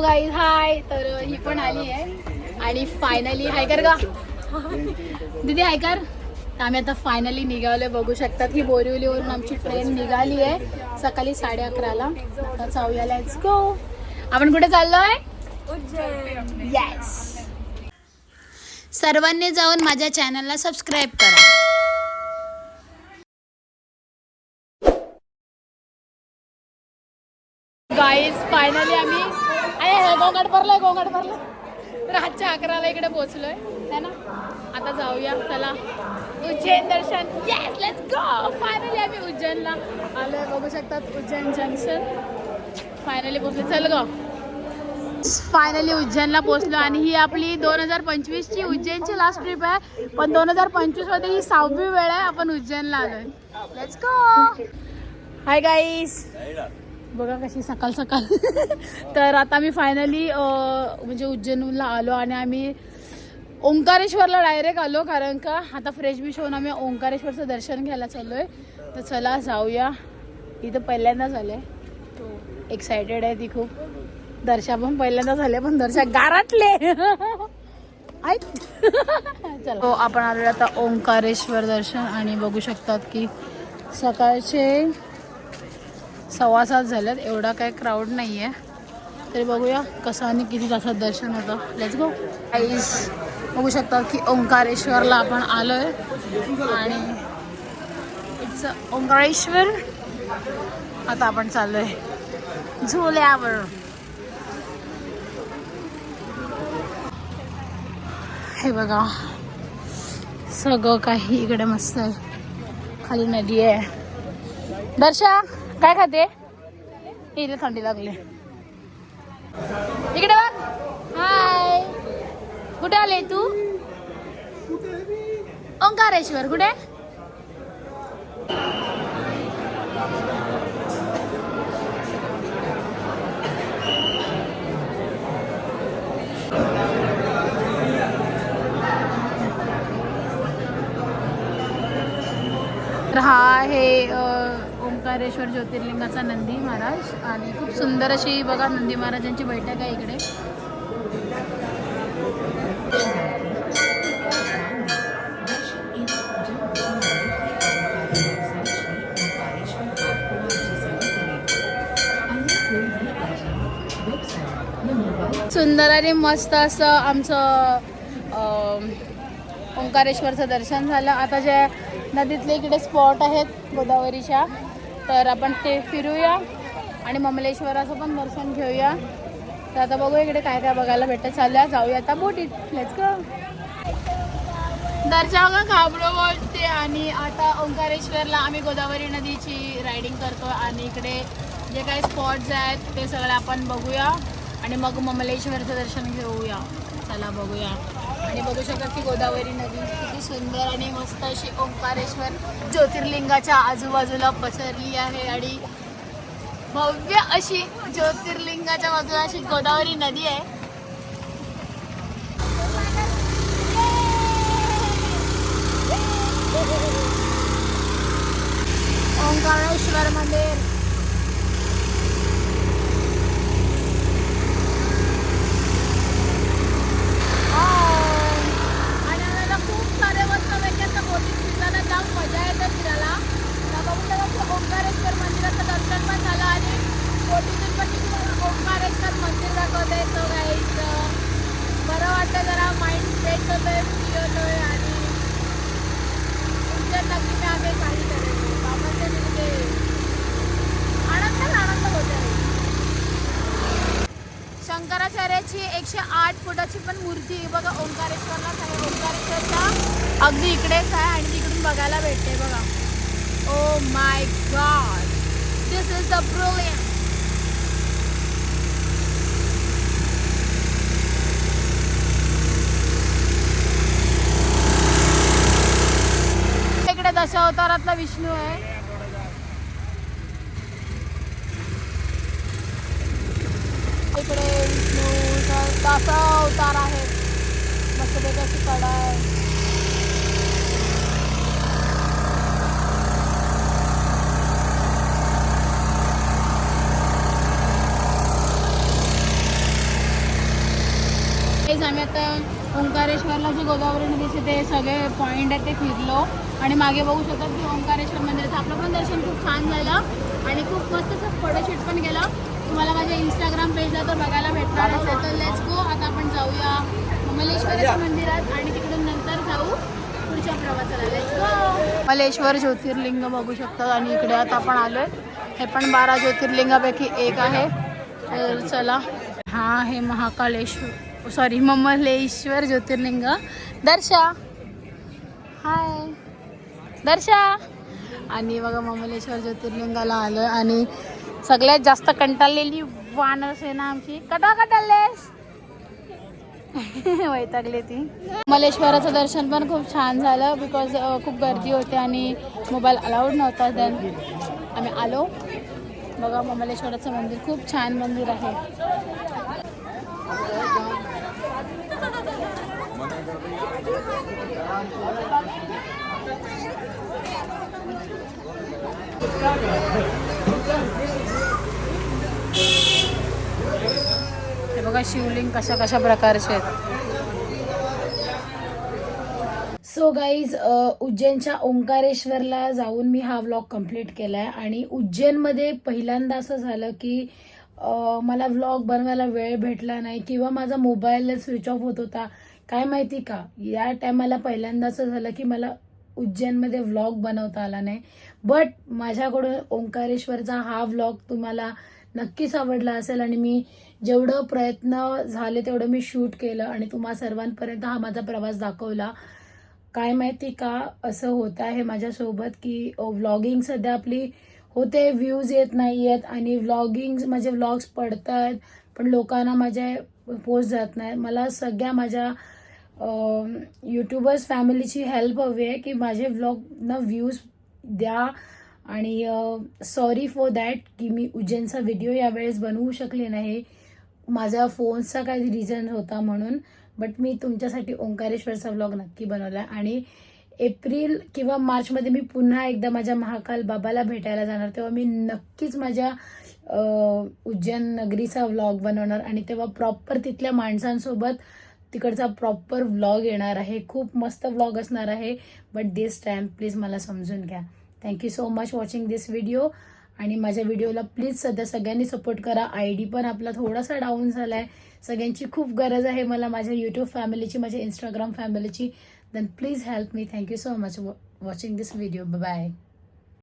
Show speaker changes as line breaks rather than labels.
Guys hi तर ही पण आली आहे. आणि फायनली हाय कर का दीदी हाय कर. आम्ही आता फायनली निघालोय. बघू शकतात ही बोरिवलीवरून आमची ट्रेन निघाली आहे. सकाळी साडे अकराला. आता जाऊया लेट्स गो आपण कुठे चाललोय? येस सर्वांनी जाऊन माझ्या चॅनलला सबस्क्राईब करा. गाईज फायनली आम्ही अरे हे गोंगाट भरलाय. गोंगाट भरलं रातच्या अकराला इकडे पोहोचलोय है ना? आता जाऊया चला. उज्जैन दर्शन. येस लेट्स गो फायनली आम्ही उज्जैनला आलोय. बघू शकतात उज्जैन जंक्शन फायनली पोहोचले चल ग. फायनली उज्जैनला पोहोचलो आणि ही आपली दोन हजार पंचवीसची उज्जैनची लास्ट ट्रिप आहे. पण दोन हजार पंचवीसमध्ये ही सहावी वेळ आहे. आपण उज्जैनला आलोय. लेट्स गो हाय गाईस बघा कशी सकाळ सकाळ. तर आता मी फायनली म्हणजे उज्जैनला आलो आणि आम्ही ओंकारेश्वरला डायरेक्ट आलो कारण का आता फ्रेश बीच होऊन आम्ही ओंकारेश्वरचं दर्शन घ्यायला चाललो आहे तर चला जाऊया. इथं पहिल्यांदाच आले. एक्सायटेड आहे ती खूप. दर्शा पण पहिल्यांदा झाले पण दर्शा गारटले चला. हो आपण आलो आता ओंकारेश्वर दर्शन आणि बघू शकतात की सकाळचे सव्वा सात झाल्यात एवढा काय क्राऊड नाही आहे तरी बघूया कसं आणि किती तासात दर्शन होतं. लेट्स गो आईस बघू शकता की ओंकारेश्वरला आपण आलो आहे आणि इट्स ओंकारेश्वर. आता आपण चाललो आहे झोल्यावर. हे बघा. सगळं काही इकडे मस्त आहे. खाली नदी आहे. दर्शा काय खाते? इथे थंडी लागली. इकडे बघ. हाय कुठे आले तू? ओंकारेश्वर कुठे? हा हे ओंकारेश्वर ज्योतिर्लिंगाचा नंदी महाराज आणि खूप सुंदर अशी बघा नंदी महाराजांची बैठक आहे इकडे. सुंदर आणि मस्त असं आमचं ओंकारेश्वरचं दर्शन झालं. आता जे नदीतले इकडे स्पॉट आहेत गोदावरीच्या तर आपण ते फिरूया आणि ममलेश्वराचं पण दर्शन घेऊया. तर आता बघू इकडे काय काय बघायला भेटत. चालूया जाऊया आता बोटीत. लेट्स गो दर्शक घाबरो बोलते. आणि आता ओंकारेश्वरला आम्ही गोदावरी नदीची रायडिंग करतो. आणि इकडे जे काही स्पॉट्स आहेत ते सगळे आपण बघूया. आणि मग ममलेश्वरचं दर्शन घेऊया. चला बघूया. आणि बघू शकता की गोदावरी नदी किती सुंदर आणि मस्त अशी ओंकारेश्वर ज्योतिर्लिंगाच्या आजूबाजूला पसरली आहे आणि भव्य अशी ज्योतिर्लिंगाच्या बाजूला अशी गोदावरी नदी आहे. ओंकारेश्वर मंदिर आणि आम्हाला खूप सारे मस्त वेगळ्या बोटीत फिरताना जाम मजा येते फिरायला तर बघून बघा की ओंकारेश्वर मंदिराचं दर्शन पण झालं आणि बोटीतून पण किती ओंकारेश्वर मंदिर दाखवत आहे तो गाईच बरं वाटतं जरा माइंड फ्रेश होतोय फ्री आहे आणि तुमच्या नक्की मी आम्ही काही करायचं बाबांच्या तिथे आनंदच आनंद होत आहे. शंकराचार्याची एकशे आठ फुटाची पण मूर्ती आहे. बघा ओंकारेश्वरलाच आहे ओंकारेश्वरच्या अगदी इकडेच आहे आणि तिकडून बघायला भेटते बघा. ओ my God this is the brilliant इकडे दशावतारातला विष्णू आहे. इकडे विष्णूचा तासा अवतार आहे. मस्तपैकी अशी कडा आहे. आम्ही आता ओंकारेश्वरला जे गोदावरी नदीचे ते सगळे पॉईंट आहेत ते फिरलो. आणि मागे बघू शकतात की ओंकारेश्वर मंदिराचं आपलं पण दर्शन खूप छान झालं. आणि खूप मस्त असं फोटोशूट पण केलं. तुम्हाला माझ्या इंस्टाग्राम पेजला तर बघायला भेटणारच आहे. तर लेट्स गो आता आपण जाऊया कमलेश्वराच्या मंदिरात आणि तिकडून नंतर जाऊ पुढच्या प्रवासाला. लेट्स गो मलेश्वर ज्योतिर्लिंग बघू शकतात आणि इकडे आता आपण आलोय. हे पण बारा ज्योतिर्लिंगापैकी एक आहे. तर चला. हा आहे महाकालेश्वर. सॉरी ममलेश्वर ज्योतिर्लिंग दर्शा हाय दर्शा आणि बघा ममलेश्वर ज्योतिर्लिंगाला आलं आणि सगळ्यात जास्त कंटाळलेली वानर सेना आमची. कटा कटाळलेस वैतागले ती. मलेश्वराचं दर्शन पण खूप छान झालं बिकॉज खूप गर्दी होती आणि मोबाईल अलाउड नव्हता देन आम्ही आलो. बघा ममलेश्वराचं मंदिर खूप छान मंदिर आहे. हे बघा शिवलिंग कशा कशा प्रकारचे आहेत. सो गाईज उज्जैनच्या ओंकारेश्वरला जाऊन मी हा व्लॉग कंप्लीट केला आहे आणि उज्जैनमध्ये पहिल्यांदा असं झालं की मला व्लॉग बनवायला वेळ भेटला नाही किंवा माझा मोबाईल स्विच ऑफ होत होता. काय माहिती का? या टायमाला पहिल्यांदा असं झालं की मला उज्जैनमध्ये व्लॉग बनवता आला नाही. बट माझ्याकडून ओंकारेश्वरचा हा व्लॉग तुम्हाला नक्कीच आवडला असेल आणि मी जेवढं प्रयत्न झाले तेवढं मी शूट केलं आणि तुम्हा सर्वांपर्यंत हा माझा प्रवास दाखवला. काय माहिती का? असं होतं आहे माझ्यासोबत की व्लॉगिंग सध्या आपली होते व्ह्यूज येत नाही आहेत आणि व्लॉगिंग माझे व्लॉग्स पडत आहेत पण लोकांना माझे पोस्ट जात नाही मला सगळ्या माझ्या यूट्यूबर्स फॅमिलीची हेल्प हवी आहे की माझे व्लॉगना व्ह्यूज द्या आणि सॉरी फॉर दॅट की मी उज्जैनचा व्हिडिओ यावेळेस बनवू शकले नाही. माझा फोनचा काही रिझन होता म्हणून बट मी तुमच्यासाठी ओंकारेश्वरचा व्लॉग नक्की बनवला आणि एप्रिल किंवा मार्चमध्ये मी पुन्हा एकदा माझ्या महाकाल बाबाला भेटायला जाणार तेव्हा मी नक्कीच माझ्या उज्जैन नगरीचा व्लॉग बनवणार आणि तेव्हा प्रॉपर तिथल्या माणसांसोबत तिकडचा प्रॉपर व्लॉग येणार आहे. खूप मस्त व्लॉग असणार आहे. बट दिस टाइम प्लीज मला समजून घ्या. Thank you so much watching this video आणि माझ्या व्हिडिओला प्लीज सध्या सगळ्यांनी सपोर्ट करा. आय डी पण आपला थोडासा डाऊन झाला आहे सगळ्यांची खूप गरज आहे मला माझ्या यूट्यूब फॅमिलीची माझ्या इंस्टाग्राम फॅमिलीची then please help me. Thank you so much for watching this video. Bye bye